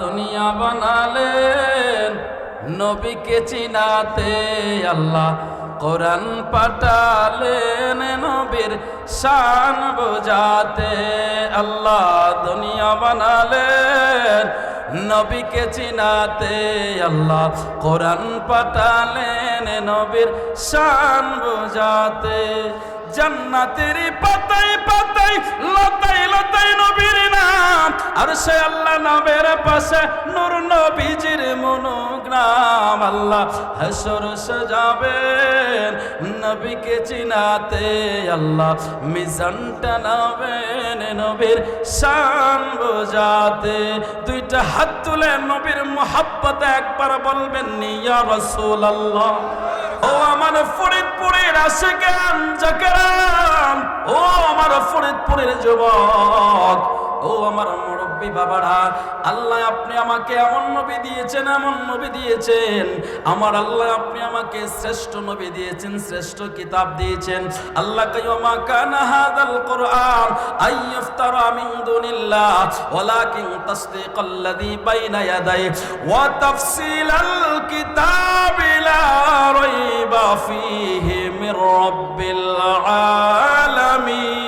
দুনিয়া বানালেন, নবীকে চিনাতে আল্লাহ কোরআন পাঠালেন, নবীর শান বোঝাতে আল্লাহ দুনিয়া বানালেন, নবীকে চিনাতে আল্লাহ কোরআন পাঠালেন, নবীর শান বোঝাতে। জান্নাতের পাতাই পাতাই লতাই লতাই নবীর আল্লাহ নামের পাশে নূর নবীজির মনোগ্রাম। আল্লাহ হাসর সাজাবেন নবীকে চিনাতে। আল্লাহ মিজান টানাবেন নবীর শান বোঝাতে। দুইটা হাত তুলে নবীর মোহাব্বতে একবার বলবেন নিয়া রসুল আল্লাহ ও আমার ফরিদপুরের আশেকান জাকেরাম ও আমার ফরিদপুরের যুবক। ও আমার মুরব্বী বাবারা, আল্লাহ আপনি আমাকে এমন নবী দিয়েছেন, এমন নবী দিয়েছেন। আমার আল্লাহ আপনি আমাকে শ্রেষ্ঠ নবী দিয়েছেন, শ্রেষ্ঠ কিতাব দিয়েছেন। আল্লাহ কাইয়মা কানা হাদাল কোরআন আইয়ফতারা মিন দুনিল্লাহ, ওয়ালাকিন তাসদিকাল্লাযী বাইনা ইয়াদাই ওয়া তাফসিলাল কিতাবি লা রাইবা ফীহি মির রাব্বিল আলামিন।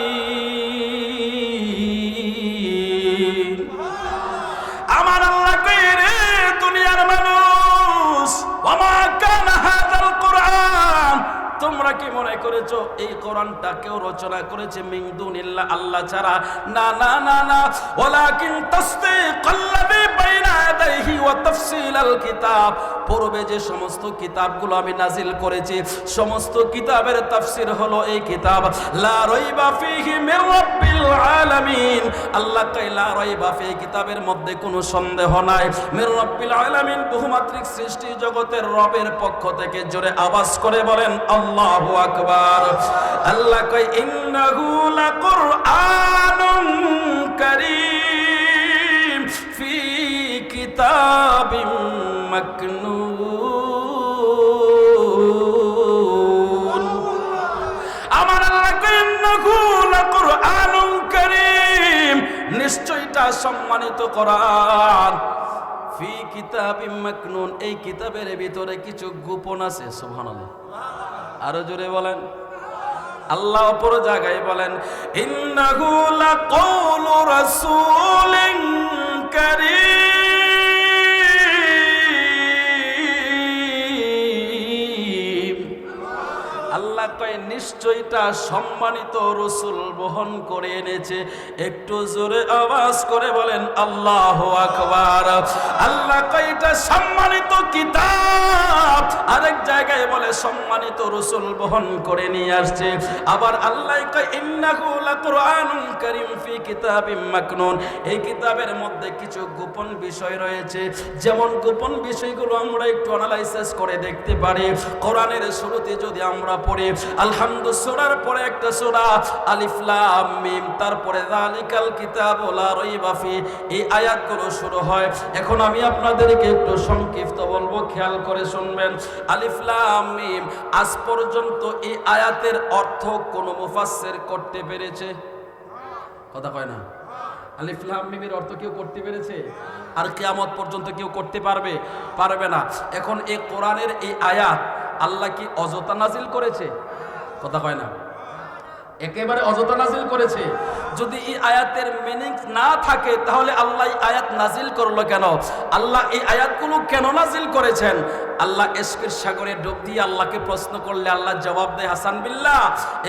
কি মনে করেছ? এই কোরআনটা কেউ রচনা করেছে মিন দুনিল্লাহ, আল্লাহ ছাড়া। না না না না। ওয়ালাকিন তাসদিকাল্লাযী বাইনা ইয়াদাইহি ওয়া তাফসীলাল কিতাব। পূর্বে যে সমস্ত কিতাবগুলো আমি নাজিল করেছি, সমস্ত কিতাবের তাফসির হলো এই কিতাব, লা রাইবা ফীহি মির রাব্বিল আলামিন। আল্লাহ কয়, লা রাইবা ফী কিতাবের মধ্যে কোনো সন্দেহ নাই। মির রাব্বিল আলামিন, বহুমাত্রিক সৃষ্টি জগতের রবের পক্ষ থেকে জোরে আওয়াজ করে বলেন, আল্লাহু আকবার। আল্লাহ কয়, ইন্নাহু লাকুরআনুন কারীম। কিতাবিম মাকনুন। আমার আল্লাহ কয় ইন্নাহু লাকুরআনুন কারীম নিশ্চয়টা সম্মানিত কোরআন ফি কিতাবিম মাকনুন, এই কিতাবের ভিতরে কিছু গোপন আছে, সুবহানাল্লাহ। আরও জোরে বলেন। আল্লাহ অপর জায়গায় বলেন, ইন্নাহু লাকাউলু রাসূলিন কারীম। নিশ্চয়টা সম্মানিত রসুল বহন করে এনেছে। একটু জোরে আওয়াজ করে বলেন, আল্লাহ আল্লাহ সম্মানিত কিতাব। আরেক জায়গায় বলে, সম্মানিত রসুল বহন করে নিয়ে আসছে। আবার আল্লাহ কয়, ইন্নাহু কারীম ফি কিতাবিম মাকনুন। এই কিতাবের মধ্যে কিছু গোপন বিষয় রয়েছে। যেমন গোপন বিষয়গুলো আমরা একটু অ্যানালাইসিস করে দেখতে পারি। কোরআনের শুরুতে যদি আমরা পড়ি আলহামদু সূরার পরে একটা সূরা, আলিফ লাম মিম, তারপরে যালিকাল কিতাবু লা রাইবা ফি, এই আয়াতগুলো শুরু হয়। এখন আমি আপনাদেরকে একটু সংক্ষিপ্ত বলব, খেয়াল করে শুনবেন। আলিফ লাম মিম, আজ পর্যন্ত এই আয়াতের অর্থ কোন মুফাসসির করতে পেরেছে? কথা কয় না? আলিফ লাম মিমের অর্থ কেউ করতে পেরেছে? আর কিয়ামত পর্যন্ত কেউ করতে পারবে? পারবে না। এখন এই কোরআনের এই আয়াত আল্লাহ কি অযথা নাজিল করেছে? কথা কয় না। একেবারে অযথা নাজিল করেছে। যদি এই আয়াতের মিনিং না থাকে, তাহলে আল্লাহ আয়াত নাজিল করল কেন? আল্লাহ এই আয়াতগুলো কেন নাজিল করেছেন? আল্লাহ এসকের সাগরে ডুব দিয়ে আল্লাহকে প্রশ্ন করলে আল্লাহ জবাব দেয়, হাসান বিল্লাহ,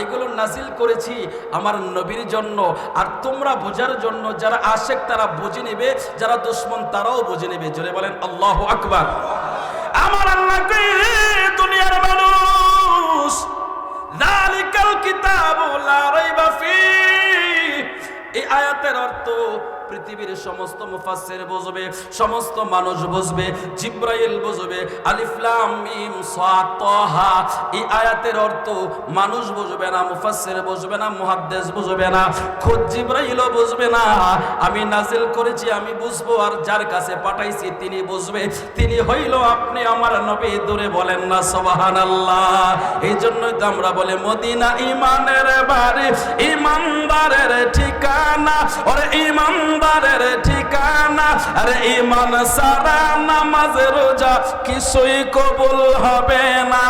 এগুলো নাজিল করেছি আমার নবীর জন্য। আর তোমরা বোঝার জন্য যারা আশেক, তারা বুঝে নেবে, যারা দুশ্মন, তারাও বুঝে নেবে। জোরে বলেন, আল্লাহ আকবার। আমার আল্লাহ কিতাবু লা রাইবা ফীহ এই আয়াতের অর্থ পৃথিবীর সমস্ত মুফাসসির বুঝবে, সমস্ত মানুষ বুঝবে, জিব্রাইল বুঝবে, আলিফ লাম মিম সাদ তাহা। এই আয়াতের অর্থ মানুষ বুঝবে না, মুফাসসির বুঝবে না, মুহাদ্দিস বুঝবে না, খুদ জিব্রাইলও বুঝবে না। আমি নাজিল করেছি, আমি বুঝব, আর যার কাছে পাঠাইছি তিনি বুঝবে। তিনি হইল আপনি আমার নবী, দূরে বলেন না, সুবহানাল্লাহ। এই জন্যই তো আমরা বলে, মদিনা ইমানের বাড়ি, ইমানদারের ঠিকানা। ওরে ইমান ইমানদারের ঠিকানা, আর ইমান সারা নামাজ, রোজা কিছুই কবুল হবে না।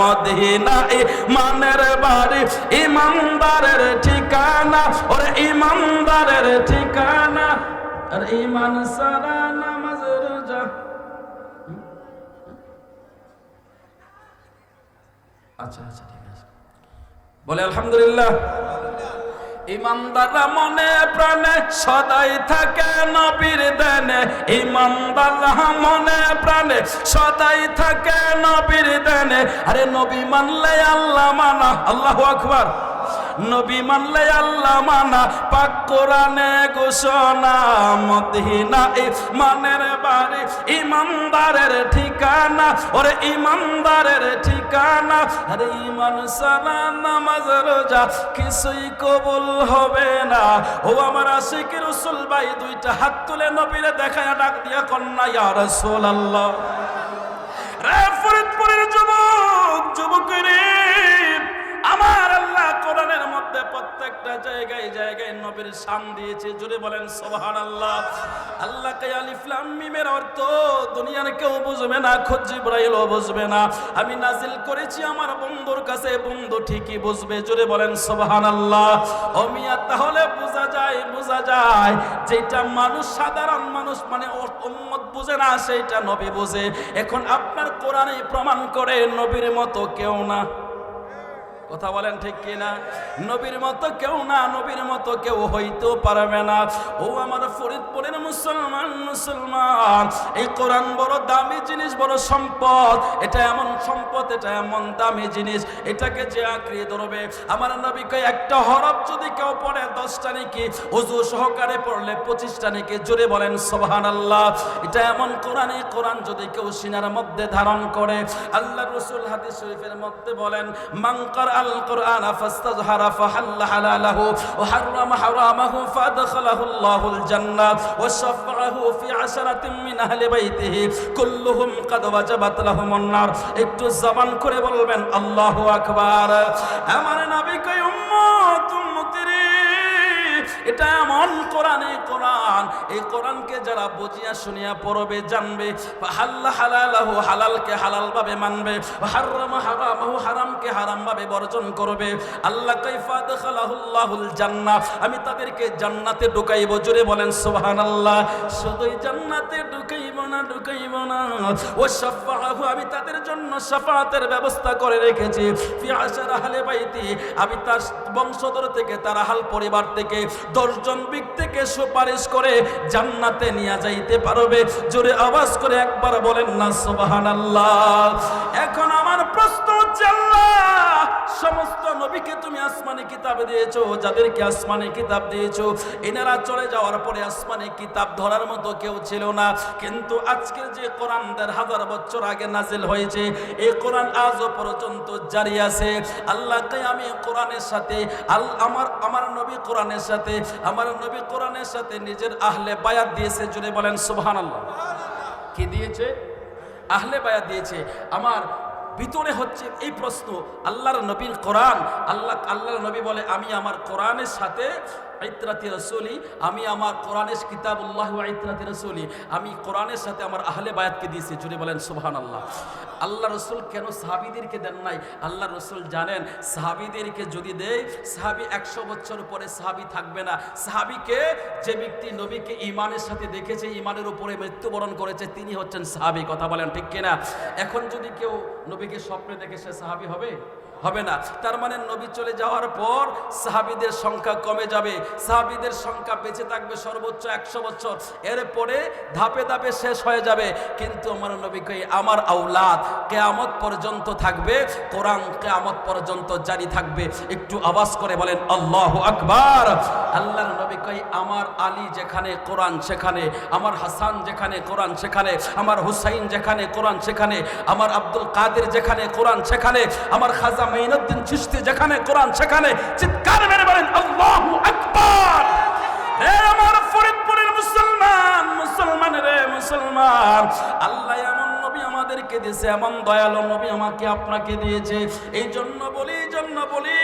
মদিনা ইমানের বাড়ি ইমানদারের ঠিকানা, ওর ইমানদারের ঠিকানা। আর ইমান সারা নামাজ, রোজা। আচ্ছা আচ্ছা ঠিক আছে। বলে আলহামদুলিল্লাহ। ইমানদাররা মনে প্রাণে সদাই থাকে নবীর দেনে। ইমানদাররা মনে প্রাণে সদাই থাকে নবীর দেনে। আরে নবী মানলে আল্লাহ মানা। আল্লাহ আকবার। নবী মানলে আল্লাহ মানা, পাক কোরআনে ঘোষণা মদিনা ইমানের বাড়ি, ইমানদারের ঠিকানা, ওরে ইমানদারের ঠিকানা, আরে ইমান সালা নামাজ রোজা কিছুই কবুল হবে না। ও আমার আশিক রসুল ভাই, দুইটা হাত তুলে নবীরে দেখায় ডাক দিয়া কন্যা, ইয়া রাসূলুল্লাহ। রে ফরিদপুরের যুবক যুবকেরে আমার আল্লাহ কোরআনের মধ্যে প্রত্যেকটা জায়গায় জায়গায় নবীর শান দিয়েছে। জুড়ে বলেন সোহান আল্লাহ আল্লাহ কে অর্থ, দুনিয়ার কেউ বুঝবে না খোঁজ জিব্রাইলও বুঝবে না। আমি নাজিল করেছি আমার বন্ধুর কাছে, বন্ধু ঠিকই বুঝবে। জুড়ে বলেন সোহান আল্লাহ অমিয়া তাহলে বোঝা যায় বোঝা যায় যেটা মানুষ সাধারণ মানুষ মানে উম্মত বুঝে না, সেইটা নবী বুঝে। এখন আপনার কোরআনে প্রমাণ করে, নবীর মতো কেউ না। কথা বলেন ঠিক কিনা? নবীর মতো কেউ না, নবীর মতো কেউ হইতেও পারবে না। ও আমার ফরিদপুরের মুসলমান মুসলমান, এই কোরআন বড় দামি জিনিস, বড় সম্পদ। এটা এমন সম্পদ, এটা এমন দামি জিনিস। এটাকে যে আঁকড়িয়ে ধরবে। আমার নবীকে একটা হরফ যদি কেউ পড়ে, দশটা নাকি? অজু সহকারে পড়লে পঁচিশটা নাকি? জোরে বলেন সোহান আল্লাহ এটা এমন কোরআনে কোরআন যদি কেউ সিনার মধ্যে ধারণ করে আল্লাহ রসুল হাদিস শরীফের মধ্যে বলেন মাংকর আল কোরআন ও হারাম জান্নাত ও ফি মিন আহলি বাইতিহি কুল্লুহুম কাদ ওয়াজাবাত নার একটু জবান করে বলবেন, আল্লাহু আকবার। আমার নবী উম্মত এটা এমন কোরআনে কোরআন এই কোরআনকে যারা বুঝিয়া শুনিয়া পড়বে, জানবে, হাল্লা হালালাহু হালালকে হালাল ভাবে মানবে হারাম হারামাহু হারামকে হারাম ভাবে বর্জন করবে। আল্লাহ কাইফা দখালাহুল্লাহুল জান্নাহ। আমি তাদেরকে জান্নাতে ঢুকাইব, জোরে বলেন সুবহানাল্লাহ। শুধুই জান্নাতে ঢুকাইব না ঢুকাইব না। ও শাফাআহু, আমি তাদের জন্য শাফাআতের ব্যবস্থা করে রেখেছি। ফি আশারা আহলে বাইতি, আমি তার বংশধর থেকে, তার আহাল পরিবার থেকে, দশজন ব্যক্তিকে সুপারিশ করে জান্নাতে নিয়ে যাইতে পারবে। জোরে আওয়াজ করে একবার বলেন না সুবাহান এখন আমার প্রশ্ন সমস্ত নবীকে তুমি আসমানি কিতাব দিয়েছ, যাদেরকে আসমানি কিতাব দিয়েছ। এনারা চলে যাওয়ার পরে আসমানি কিতাব ধরার মতো কেউ ছিল না। কিন্তু আজকের যে কোরআন হাজার বছর আগে নাজিল হয়েছে এই কোরআন আজও পর্যন্ত জারি আছে। আল্লাহকে আমি কোরআনের সাথে, আল আমার আমার নবী কোরআনের সাথে, আমার নবী কোরআনের সাথে নিজের আহলে বায়াত দিয়েছে জুড়ে বলেন সুবহান আল্লাহ কি দিয়েছে? আহলে বায়াত দিয়েছে। আমার ভিতরে হচ্ছে এই প্রশ্ন, আল্লাহর নবীর কোরআন, আল্লাহ, আল্লাহর নবী বলে, আমি আমার কোরআনের সাথে ইত্রাতি রসুলি, আমি আমার কোরআনের কিতাবুল্লাহ ইত্রাতি রসুলি, আমি কোরআনের সাথে আমার আহলে বায়াতকে দিয়েছি। জুড়ে বলেন সুবহান আল্লাহ আল্লাহ রসুল কেন সাহাবিদেরকে দেন নাই? আল্লাহ রসুল জানেন, সাহাবিদেরকে যদি দেয় সাহাবি একশো বছর পরে সাহাবি থাকবে না। সাহাবিকে, যে ব্যক্তি নবীকে ইমানের সাথে দেখেছে ইমানের উপরে মৃত্যুবরণ করেছে, তিনি হচ্ছেন সাহাবি। কথা বলেন ঠিক কিনা? এখন যদি কেউ নবীকে স্বপ্নে দেখে সে সাহাবি হবে? হবে না। তার মানে নবী চলে যাওয়ার পর সাহাবিদের সংখ্যা কমে যাবে। সাহাবিদের সংখ্যা বেঁচে থাকবে সর্বোচ্চ একশো বছর। এরপরে ধাপে ধাপে শেষ হয়ে যাবে। কিন্তু আমার নবী নবীকে আমার আউলাদ কেয়ামত পর্যন্ত থাকবে, কোরআন কেয়ামত পর্যন্ত জারি থাকবে। একটু আওয়াজ করে বলেন, আল্লাহ আকবার। আল্লাহর নবী কই, আমার আলী যেখানে, কোরআন সেখানে, আমার হাসান যেখানে, কোরআন সেখানে, আমার হুসাইন যেখানে, কোরআন সেখানে, আমার আব্দুল কাদের যেখানে, কোরআন সেখানে, আমার খাজা মাইনুদ্দিন চিশতি যেখানে, কোরআন সেখানে, চিৎকার মেরে বলেন, আল্লাহু আকবার! হে আমার ফরিদপুরের মুসলমান মুসলমান রে মুসলমান, আল্লাহ এমন নবী আমাদেরকে দিয়েছে, এমন দয়ালু নবী আমাকে আপনাকে দিয়েছে। এই জন্য বলি জন্য বলি,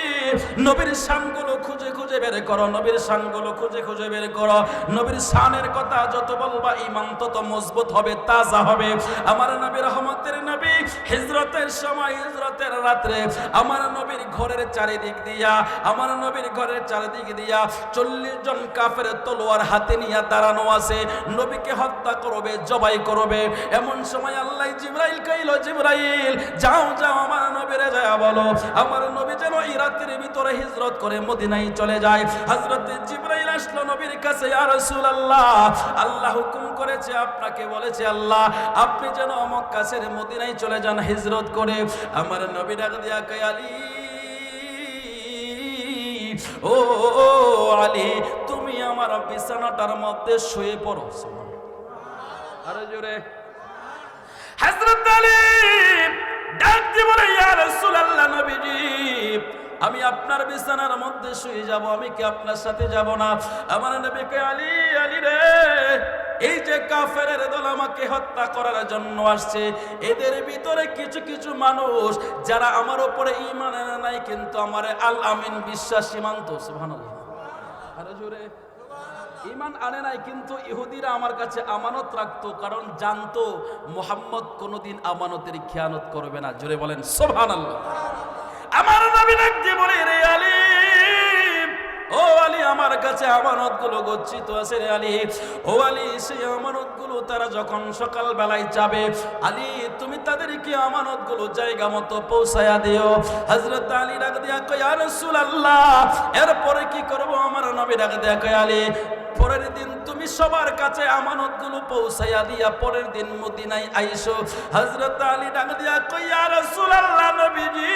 নবীর শানগুলো খুঁজে খুঁজে বের করো, নবীর শানগুলো খুঁজে খুঁজে বের করো। নবীর শানের কথা যত বলবা ইমান তত মজবুত হবে, তাজা হবে। আমার নবীর রহমতের নবী হিজরতের সময়, হিজরতের রাত্রে আমার নবীর ঘরের চারিদিক দিয়া, আমার নবীর ঘরের চারিদিক দিয়া চল্লিশ জন কাফের তলোয়ার হাতে নিয়ে দাঁড়ানো আছে। নবীকে হত্যা করবে, জবাই করবে। এমন সময় আল্লাহ জিব্রাইল কইল, জিব্রাইল, যাও যাও আমার নবীরে যায় বলো। আমার নবী যেন এই রাত্রির ভিতরে হিজরত করে মদিনায় চলে যায়। হযরতে জিব্রাইল আসলো নবীর কাছে, ইয়া রাসূলুল্লাহ, আল্লাহ হুকুম করেছে, আপনাকে বলেছে আল্লাহ, আপনি যেন মক্কা ছেড়ে মদিনায় চলে যান হিজরত করে আমার নবী ডাক দিয়া কয় আলী। ও, আলী, তুমি আমার বিছানাটার মধ্যে শুয়ে পড়ো। আরে জোরে। হযরত আলী ডাক বলে, ইয়া রাসূলুল্লাহ নবীজি, আমি আপনার বিছানার মধ্যে শুয়ে যাব, আমি কি আপনার সাথে যাব না? আমার নবীকে আলী আলী রে এই যে কাফেরের দল আমাকে হত্যা করার জন্য আসছে, এদের ভিতরে কিছু কিছু মানুষ যারা আমার উপরে আনে নাই, কিন্তু আমার আল আমিন বিশ্বাস সীমান্ত জোরে। ইমান আনে নাই, কিন্তু ইহুদিরা আমার কাছে আমানত রাখতো, কারণ জানতো মোহাম্মদ কোনোদিন আমানতের খেয়ানত করবে না। জোরে বলেন সোভান আল্লাহ আমার নবী ডাকতে বলে রে আলী। ও আলী, আমার কাছে আমানতগুলো গচ্ছিত আছে রে আলী। ও আলী, সেই আমানতগুলো তারা যখন সকাল বেলায় যাবে, আলী, তুমি তাদেরকে আমানতগুলো জায়গা মতো পৌঁছায়া দিও। হযরত আলী ডাক দিয়া কয়, ইয়া রাসূলুল্লাহ, এরপরে কি করব আমার নবী ডাক দিয়া কয়, আলী, পরের দিন তুমি সবার কাছে আমানতগুলো পৌঁছাইয়া দিয়া পরের দিন মদিনায় আইসো। হযরত আলী ডাক দিয়া কই ইয়া রাসূলুল্লাহ, নবীজি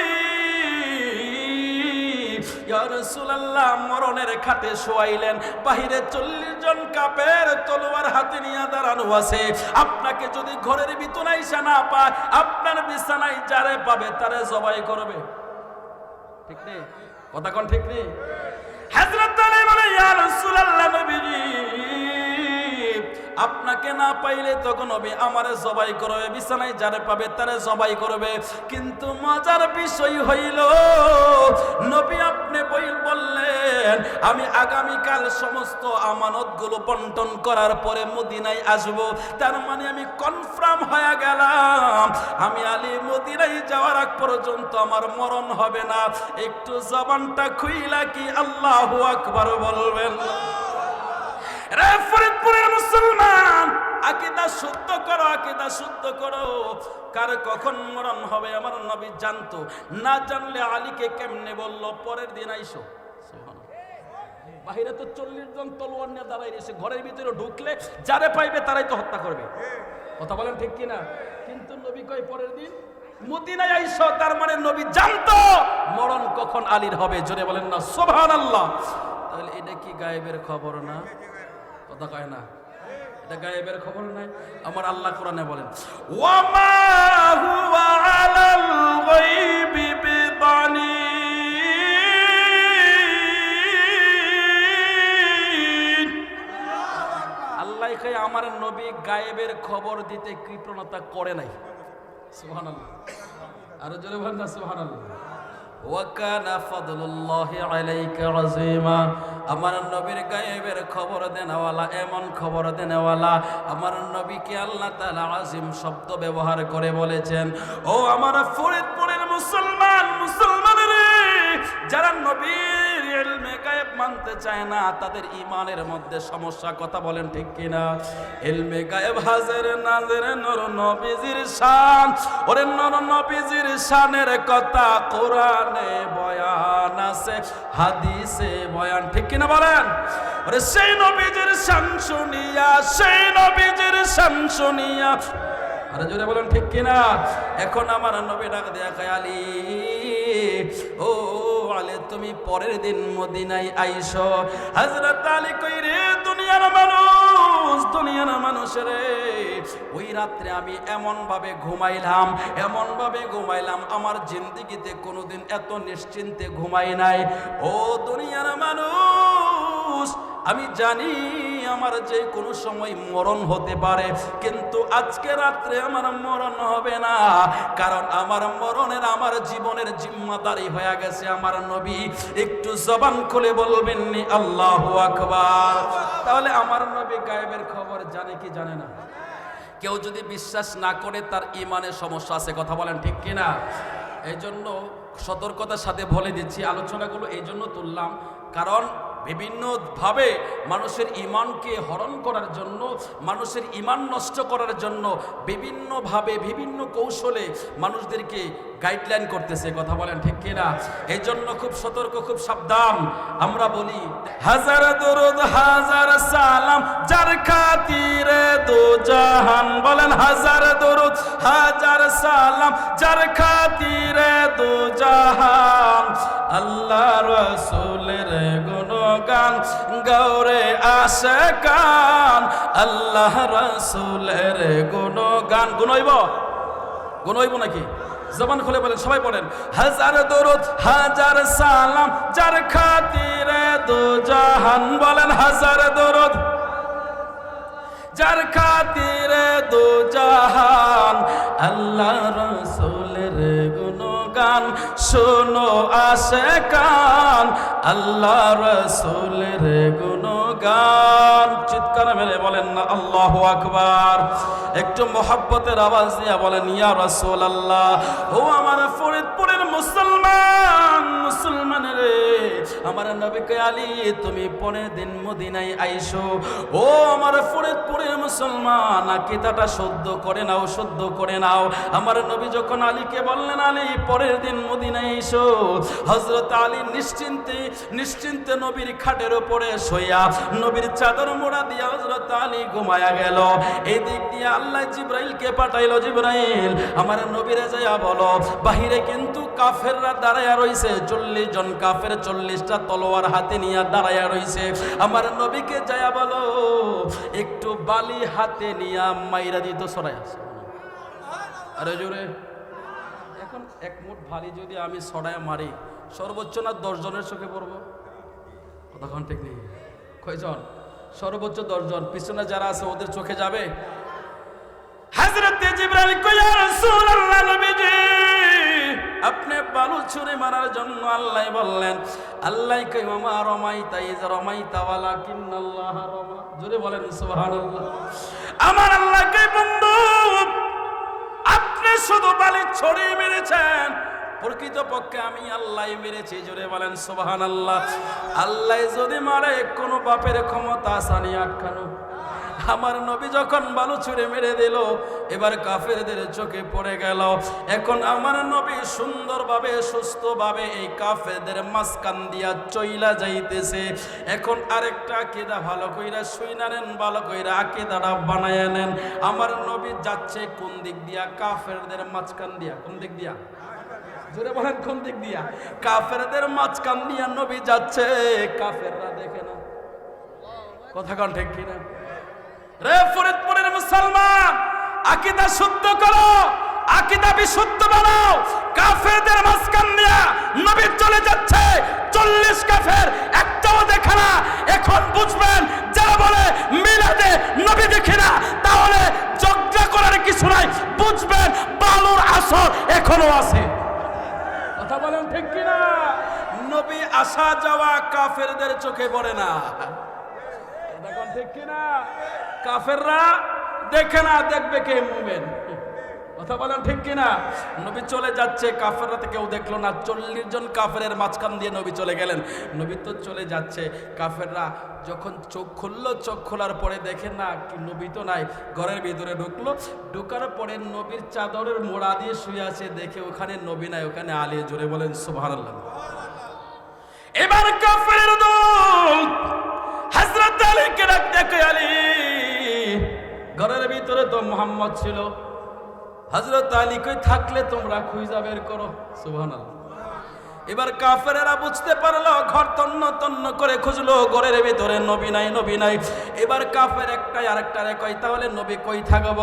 মরণের খাটে শোয়াইলেন। বাহিরে চল্লিশ জন কাপের তলোয়ার হাতে নিয়ে দাঁড়ানো আছে। আপনাকে যদি ঘরের বিতনাই আইসা না পায়, আপনার বিছানায় যারে পাবে, তারে জবাই করবে। ঠিক নেই? কথা কন ঠিক নেই? হাজরত আলী বলে, ইয়া রাসূলুল্লাহ নবীজি আপনাকে না পাইলে তখন নবী আমারে জবাই করবে, বিছানায় যারে পাবে তারে জবাই করবে। কিন্তু মজার বিষয় হইল, নবী আপনি বললেন, আমি আগামীকাল সমস্ত আমানতগুলো বন্টন করার পরে মদিনায় আসব। তার মানে আমি কনফার্ম হয়ে গেলাম, আমি আলী মদিনায় যাওয়ার আগ পর্যন্ত আমার মরণ হবে না। একটু জবানটা খুইলা কি আল্লাহু আকবার বলবেন। রে মুসলমান। করো করো। কার কখন মরণ হবে আমার জানতো। না জানলে কেমনে পরের দিন আইসো। বাহিরে তো চল্লিশ জন দাঁড়াই ঘরের ভিতরে ঢুকলে যারে পাইবে তারাই তো হত্যা করবে। কথা বলেন ঠিক কিনা? কিন্তু নবী কয়, পরের দিন মদিনায় আইসো, তার মানে নবী জানতো মরণ কখন আলীর হবে। জোরে বলেন না সোভান আল্লাহ তাহলে এটা কি গায়েবের খবর না? কথা কয় না? এটা গায়েবের খবর নাই? আমার আল্লাহ কোরআনে বলেন আল্লাহ আমার নবী গায়েবের খবর দিতে কৃপণতা করে নাই। আরও জোরে বলেন না, সুবহানাল্লাহ। ফাদলুল্লাহি আলাইকা আযীমা। আমার নবীর গায়েবের খবর দেনওয়ালা, এমন খবর দেনওয়ালা, আমার নবীকে আল্লাহ তাআলা আজিম শব্দ ব্যবহার করে বলেছেন, ও আমার ফরিদপুরের মুসলমান, মুসলমানের, যারা নবীর মানতে চায় না, তাদের ইমানের মধ্যে সমস্যা, কথা বলেন ঠিক কিনা? ইলমে গায়েব হাজের নাজের নর নবীজির শান। ওরে নর নবীজির শানের কথা কোরআনে বয়ান আছে, হাদিসে বয়ান, ঠিক কিনা বলেন? ওরে সেই নবীজির শান শুনিয়া, সেই নবীজির শান শুনিয়া। আরে জোরে বলেন ঠিক কিনা? এখন আমার নবী ডাক দেয়া খায়ালি, ও আলে তুমি পরের দিন মদিনায় আইসো। হজরত আলী কই রে দুনিয়ার মানুষ দুনিয়ার মানুষ রে। ওই রাত্রে আমি এমন ভাবে ঘুমাইলাম এমন ভাবে ঘুমাইলাম, আমার জিন্দিগিতে কোনোদিন এত নিশ্চিন্তে ঘুমাই নাই। ও দুনিয়ার মানুষ, আমি জানি আমার যে কোনো সময় মরণ হতে পারে, কিন্তু আজকে রাত্রে আমার মরণ হবে না, কারণ আমার মরণের, আমার জীবনের জিম্মাদারি হয়ে গেছে আমার নবী। একটু জবান খুলে বলবেন আল্লাহ আকবার। তাহলে আমার নবী গায়েবের খবর জানে কি জানে না? কেউ যদি বিশ্বাস না করে তার ইমানের সমস্যা আছে, কথা বলেন ঠিক কিনা? এই জন্য সতর্কতার সাথে বলে দিচ্ছি, আলোচনাগুলো এই জন্য তুললাম। কারণ বিভিন্নভাবে মানুষের ইমানকে হরণ করার জন্য, মানুষের ইমান নষ্ট করার জন্য বিভিন্নভাবে বিভিন্ন কৌশলে মানুষদেরকে গাইডলাইন করতেছে, কথা বলেন ঠিক কিনা? এই জন্য খুব সতর্ক, খুব সাবধান। আমরা বলি, হাজার দরুদ, হাজার সালাম, যার খাতিরে দো জাহান। বলেন, হাজার দরুদ, হাজার সালাম, যার খাতিরে দো জাহান। আল্লাহ রসুলের গুণগান গৌরে আসে কান আল্লাহ রসুলের গুণগান। গুণইব? গুণইব নাকি? জবান খুলে বলেন, সবাই পড়েন। হাজার দরুদ, হাজার সালাম, যার খাতিরে দো জাহান। বলেন, হাজার দরুদ, যার খাতিরে দো জাহান। আল্লাহ রসুলের গুণগান শোনো আসে কান আল্লাহ রসুলের গুণগান চিৎকার মেরে বলেন না, আল্লাহ আকবার। একটু মোহাব্বতের আওয়াজ দিয়ে বলেন, ইয়া রসুল আল্লাহ ও আমার ফরিদপুরের মুসলমান মুসলমান রে, আমার নবীকে আলী, তুমি পরের দিন মদিনায় আইসো। ও আমার ফরিদপুরের মুসলমান, আকিদাটা শুদ্ধ করে নাও, শুদ্ধ করে নাও। আমার নবী যখন আলীকে বললেন, আলী, পরের দিন মদিনায় এসো। হজরত আলী নিশ্চিন্তে নিশ্চিন্তে নবীর খাটের উপরে শোয়া নবীর চাদর মোড়া দিয়ে হজরত আলী ঘুমায়া গেল। এই দিক দিয়ে আল্লাহ জিব্রাইলকে পাঠাইলো, জিব্রাইল, আমার নবীরে যাইয়া বলো, বাহিরে কিন্তু কাফেররা দাঁড়াইয়া রইছে। চল্লিশ জন কাফের চল্লিশটা তলোয়ার হাতে নিয়ে দাঁড়াইয়া রইছে। আমার নবীকে যাইয়া বলো, একটু বালি হাতে নিয়া মাইরা দিত সরাই আছে আরে জোরে। এখন এক মুঠ ভালি যদি আমি ছড়ায় মারি, সর্বোচ্চ না দশ জনের চোখে পড়ব? কতক্ষণ ঠিক নেই কয়জন? সর্বোচ্চ দশজন। পিছনে যারা আছে, ওদের চোখে যাবে? হাজরতে জিব্রাইল কইয়া রাসূলুল্লাহ নবীজি! আপনি বালু ছুঁড়ে মারার জন্য আল্লাহ বললেন। আল্লাহ কই মামা রমাই তাই রমাই তাওয়ালা কিন্নাল্লাহ রমা। জোরে বলেন, সুবহানাল্লাহ। আমার আল্লাহ কই বন্ধু, আপনি শুধু বালি ছড়িয়ে মেরেছেন। প্রকৃত পক্ষে আমি আল্লাহ মেরেছি, জোরে বলেন সোবাহান আল্লাহ আল্লাহ যদি মারে, কোনো বাপের ক্ষমতা সানি আটকানো? আমার নবী যখন বালু ছুঁড়ে মেরে দিল, এবার কাফেরদের চোখে পড়ে গেল। এখন আমার নবী সুন্দরভাবে, সুস্থভাবে এই কাফেরদের মাঝখান দিয়া চইলা যাইতেছে। এখন আরেকটা আকিদা ভালো কইরা শুইনা নেন, ভালো কইরা আকিদাটা বানায় নেন। আমার নবী যাচ্ছে কোন দিক দিয়া? কাফেরদের মাঝখান দিয়া, কোন দিক দিয়া? জোরে বলেন কোন দিক দিয়া? কাফেরদের মাঝখান দিয়া নবী যাচ্ছে, কাফেররা দেখে না। কথা কন ঠিক কিনা? রে ফরিদপুরের মুসলমান, আকিদা শুদ্ধ করো, আকিদা বিশুদ্ধ বানাও। কাফেরদের মাঝখান দিয়া নবী চলে যাচ্ছে, চল্লিশ কাফের একটাও দেখে না। এখন বুঝবেন যারা বলে মিলাদে নবী দেখে না, তাহলে জগজা করার কিছু নাই। বুঝবেন, বালুর আসর এখনও আছে। বলেন ঠিক কিনা? নবী আসা যাওয়া কাফেরদের চোখে পড়ে না। দেখুন ঠিক কিনা? কাফেররা দেখে না দেখবে কে মুভমেন্ট কথা বলেন ঠিক কিনা? নবী চলে যাচ্ছে, কাফেররা তো কেউ দেখল না। চল্লিশ জন কাফেরের মাঝখান দিয়ে নবী চলে গেলেন। নবী তো চলে যাচ্ছে। কাফেররা যখন চোখ খুললো, চোখ খোলার পরে দেখে না, কি নবী তো নাই। ঘরের ভিতরে ঢুকলো। ঢুকার পরে নবীর চাদরের মোড়া দিয়ে শুয়ে আছে। দেখে ওখানে নবী নাই, ওখানে আলী। জোরে বলেন, সুবহানাল্লাহ। এবার কাফের দল হযরত আলীকে ডাক দেখে, আলী। ঘরের ভিতরে তো মোহাম্মদ ছিল। হযরত আলী কই, থাকলে তোমরা খুঁজা বের করো। সুবহানাল্লাহ। এবার কাফেরেরা বুঝতে পারল, ঘর তন্ন তন্ন করে খুঁজলো, ঘরের ভিতরে নবী নাই নবী নাই। এবার কাফের একটাই, আরেকটারে কই তাহলে নবী কই থাকব?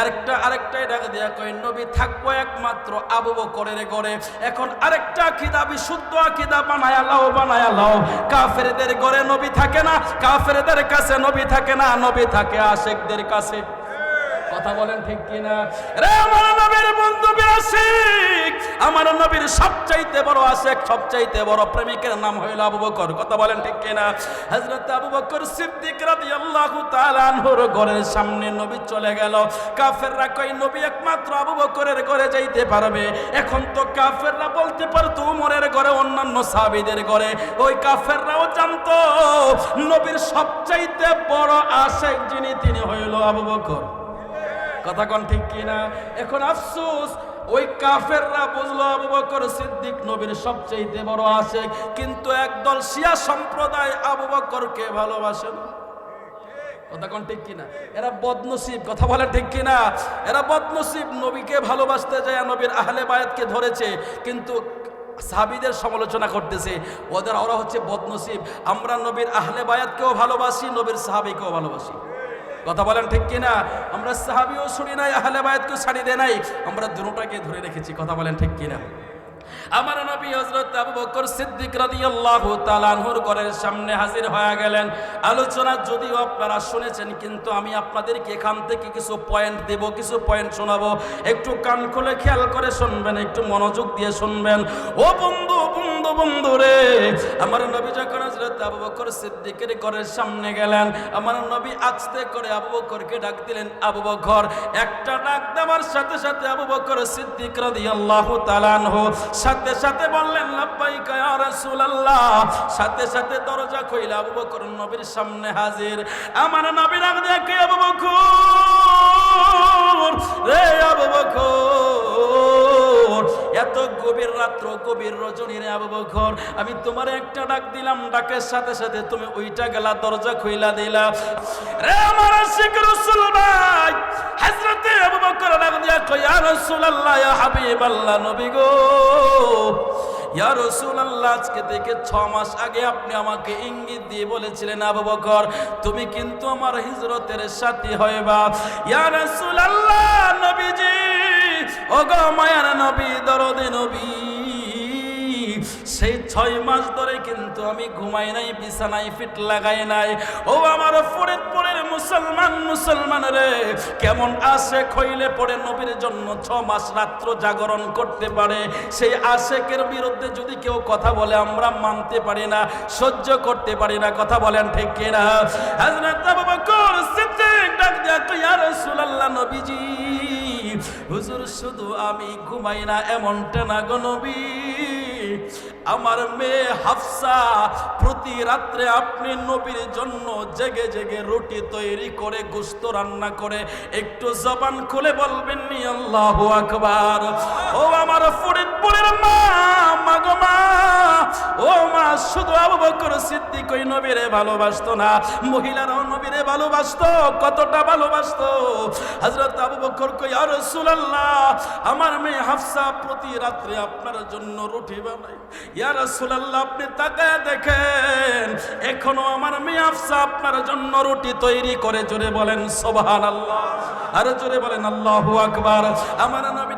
আরেকটা আরেকটাই ডাক দিয়া কই নবী থাকব একমাত্র আবু বকরের ঘরে। এখন আরেকটা আকিদা, বিশুদ্ধ আকিদা বানায়া লাও বানায়া লাও কাফেরদের ঘরে নবী থাকে না, কাফেরদের কাছে নবী থাকে না, নবী থাকে আশেকদের কাছে। কথা বলেন ঠিক কিনা? রে, আমার নবীর বন্ধু বিরাশিক। আমার নবীর সবচাইতে বড় আশেক, সবচাইতে বড় প্রেমিকের নাম হইল আবু বকর। কথা বলেন ঠিক কিনা? হযরত আবু বকর সিদ্দিক রাদিয়াল্লাহু তাআলা আনহুর ঘরের সামনে নবী চলে গেল। কাফেররা কই নবী একমাত্র আবু বকরের ঘরে যাইতে পারবে। এখন তো কাফেররা বলতে পারতো উমরের ঘরে, অন্যান্য সাহাবীদের ঘরে। ওই কাফেররাও জানতো, নবীর সবচাইতে বড় আশেক যিনি, তিনি হইল আবু বকর। কথা কন ঠিক কিনা? এখন আফসোস, ওই কাফেররা বুঝলো আবু বকর সিদ্দিক নবীর সবচেয়ে বড় আছে কিন্তু একদল শিয়া সম্প্রদায় আবু বকরকে ভালোবাসে কথা কোন ঠিক এরা কথা বলে ঠিক এরা নবীকে নবীর আহলে বায়াতকে ধরেছে, কিন্তু সমালোচনা করতেছে, ওদের ওরা হচ্ছে বদনসিব। আমরা নবীর আহলে বায়াতকেও ভালোবাসি, নবীর সাহাবিকেও ভালোবাসি। কথা বলেন ঠিক কিনা? আমরা সাহাবিও শুনি নাই, আহলে বায়াতকেও ছাড়ি দেয় নাই। আমরা দুটোটাকে ধরে রেখেছি, কথা বলেন ঠিক কিনা? আমার নবী হযরত আবু বকর সিদ্দিক রাদিয়াল্লাহু তাআলা আনহুর ঘরের সামনে হাজির হয়ে গেলেন। আলোচনা যদিও আপনারা শুনেছেন, কিন্তু আমি আপনাদেরকে এখান থেকে কিছু পয়েন্ট দেব, কিছু পয়েন্ট শোনাবো। একটু কান খুলে খেয়াল করে শুনবেন, একটু মনোযোগ দিয়ে শুনবেন। ও বন্ধু বন্ধু বন্ধু রে, আমার নবী যখন হযরত আবু বকর সিদ্দিকের ঘরের সামনে গেলেন, আমার নবী আস্তে করে আবু বকরকে ডাক দিলেন, আবু বকর, একটা ডাক দেওয়ার সাথে সাথে আবু বকর সিদ্দিক রাদিয়াল্লাহু তাআলা সাথে সাথে বললেন, লাব্বাইকা ইয়া রাসূলুল্লাহ। সাথে সাথে দরজা খুইলা আবু বকর নবীর সামনে হাজির। আমার নবী ডাক দেখে আবু বকর? রে আবু বকর, এত গভীর রাত্র, গভীর রজনী রে আবু বকর। আমি তোমার একটা ডাক দিলাম, ডাকের সাথে সাথে তুমি ওইটা গেলা, দরজা খুইলা দিলা। রে আমার আশিক রাসূল ভাই হযরতে আবু বকর ডাক দিয়া কই ইয়া রাসূলুল্লাহ, ইয়া হাবিবাল্লাহ, নবী গো। ইয়া রাসূলুল্লাহ, আজকে থেকে ছ মাস আগে আপনি আমাকে ইঙ্গিত দিয়ে বলেছিলেন, আবু বকর, তুমি কিন্তু আমার হিজরতের সাথী হইবা ইয়া রাসূলুল্লাহ, নবীজি, ওগো মায়ার নবী, দরদে নবী সেই ছয় মাস ধরে কিন্তু আমি ঘুমাই নাই, বিছানায় ফিট লাগাই নাই। ও আমার ফরিদপুরের মুসলমান মুসলমান রে কেমন আসে খইলে পড়ে নবীর জন্য ছ মাস রাত্র জাগরণ করতে পারে? সেই আশেকের বিরুদ্ধে যদি কেউ কথা বলে, আমরা মানতে পারি না, সহ্য করতে পারি না। কথা বলেন ঠিক কিনা? হযরত আবু বকর সিদ্দিক ডাক দিয়া ইয়া রাসূলুল্লাহ নবীজি, হুজুর শুধু আমি ঘুমাই না, এমনটা না গো নবী? আমার মেয়ে হাফসা, প্রতি রাত্রে আপনি নবীর জন্য জেগে জেগে রুটি তৈরি করে গুস্ত রান্না করে একটু জবান খুলে বলবেন নি, আল্লাহ আকবার। ও আমার ফরিদপুরের মা মাগো মা। ও মা, শুধু আবু বকর সিদ্দিক ওই নবীরে ভালোবাসতো না, মহিলারাও নবীরে ভালোবাসতো, কতটা ভালোবাসতো। হযরত আবু বকর কই আর রাসূলুল্লাহ, আমার মেয়ে হাফসা প্রতি রাত্রে আপনার জন্য রুটি বানাই ইয়া রাসূলুল্লাহ, আপনি তাকায় দেখেন, এখনও আমার মেয়ে হাফসা আপনার জন্য রুটি তৈরি করে, জোরে বলেন সুবহানাল্লাহ। আর জোরে বলেন, আল্লাহু আকবার। আমার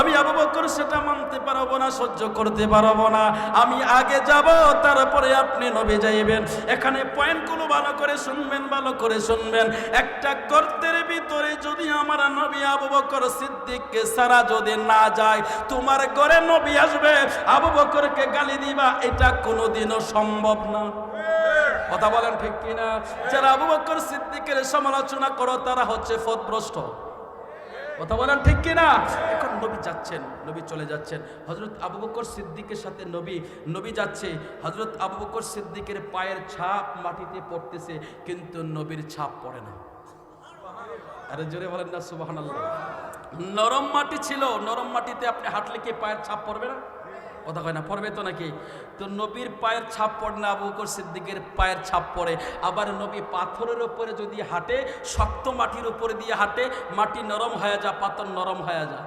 আমি আবু বকর সেটা মানতে পারব না, সহ্য করতে পারব না। আমি আগে যাব, তারপরে আপনি নবী যাইবেন। এখানে পয়েন্ট পয়েন্টগুলো ভালো করে শুনবেন, ভালো করে শুনবেন। একটা গর্তের ভিতরে যদি আমার নবী আবু বকর সিদ্দিককে সারা যদি না যায়, তোমার ঘরে নবী আসবে, আবু বকরকে গালি দিবা, এটা কোনোদিনও সম্ভব না। কথা বলেন ঠিক কিনা? যারা আবু বকর সিদ্দিকের সমালোচনা করো, তারা হচ্ছে ফতভ্রষ্ট। কথা বলেন ঠিক কিনা? এখন নবী যাচ্ছেন, নবী চলে যাচ্ছেন। হজরত আবু বকর সিদ্দিকের সাথে নবী নবী যাচ্ছে। হজরত আবু বকর সিদ্দিকের পায়ের ছাপ মাটিতে পড়তেছে, কিন্তু নবীর ছাপ পড়ে না। আরে জোরে বলেন না সুবাহ নরম মাটি ছিল, নরম মাটিতে আপনি হাঁটলে কি পায়ের ছাপ পড়বে না? কথা কয় না, পড়বে তো নাকি? তো নবীর পায়ের ছাপ পড়ে না, আবু বকর সিদ্দিকের পায়ের ছাপ পড়ে আবার নবী পাথরের উপরে যদি হাঁটে, শক্ত মাটির উপরে দিয়ে হাঁটে, মাটি নরম হয়ে যা, পাথর নরম হয়ে যা।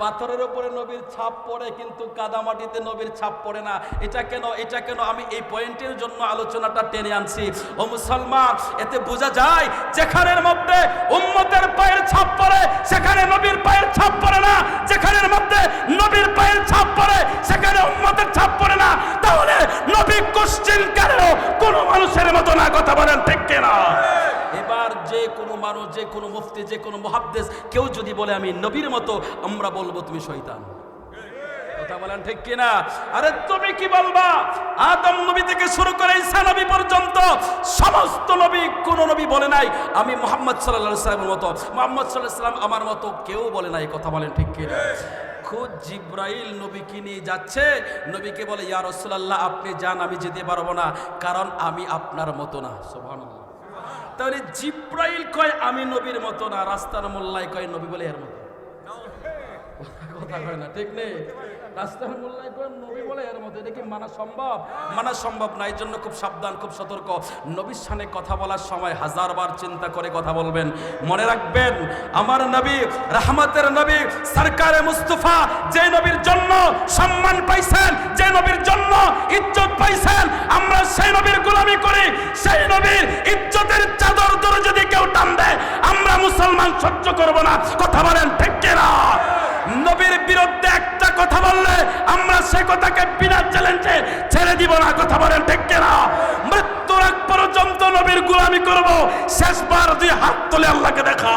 পাথরের উপরে নবীর ছাপ পড়ে, কিন্তু কাদা মাটিতে নবীর ছাপ পড়ে না। এটা কেন? এটা কেন? আমি এই পয়েন্টের জন্য আলোচনাটা টেনে আনছি। ও মুসলমান, এতে বোঝা যায় যেখানের মধ্যে উম্মতের পায়ের ছাপ পড়ে, সেখানে নবীর পায়ের ছাপ পড়ে না। যেখানের মধ্যে নবীর পায়ের ছাপ পড়ে, সেখানে উম্মতের ছাপ পড়ে না। তাহলে নবী কোশ্চিন কারেও কোনো মানুষের মতো না, কথা বলেন ঠিক কিনা? এবার যে কোনো মানুষ, যে কোনো মুফতি, যে কোনো মহাদ্দেশ কেউ যদি বলে আমি নবীর মতো, আমরা বলব তুমি শয়তান। কথা বলেন ঠিক আরে তুমি কি বলবা? সমস্ত নবী, কোন নবী বলে নাই, আমি মোহাম্মদ মতো। আমার মতো কেউ বলে নাই, কথা বলেন ঠিক কিনা? খুদ জিব্রাইল নবীকে নিয়ে যাচ্ছে? নবীকে বলে, ইয়া আপনি যান, আমি যেতে পারব না, কারণ আমি আপনার মতো না। তাহলে জিব্রাইল কয়, আমি নবীর মতো না, রাস্তার মোল্লাই কয়, নবী বলে এর মতো? কথা কয় না, ঠিক নেই। রাস্তার মোল্লায় কয় নবী বলে, এর মতো এটা কি মানা সম্ভব। মানা সম্ভব না এই জন্য খুব সাবধান, খুব সতর্ক। নবীর সামনে কথা বলার সময় হাজারবার চিন্তা করে কথা বলবেন। মনে রাখবেন, আমার নবী, রাহমাতের নবী, সরকারে মুস্তফা, যে নবীর জন্য সম্মান পাইছেন, যে নবীর জন্য ইজ্জত পাইছেন, আমরা সেই নবীর গোলামি করি। সেই নবীর ইজ্জতের চাদর ধরে যদি কেউ টান দেয়, আমরা মুসলমান সহ্য করব না। কথা বলেন ঠিক কিনা? নবীর বিরুদ্ধে একটা কথা বললে আমরা সে কথাকে বিনা চ্যালেঞ্জে ছেড়ে দিব না। কথা বলেন ঠিক কিনা? মৃত্যুর আগ পর্যন্ত নবীর গোলামি করব। শেষবার দুই হাত তুলে আল্লাহকে দেখা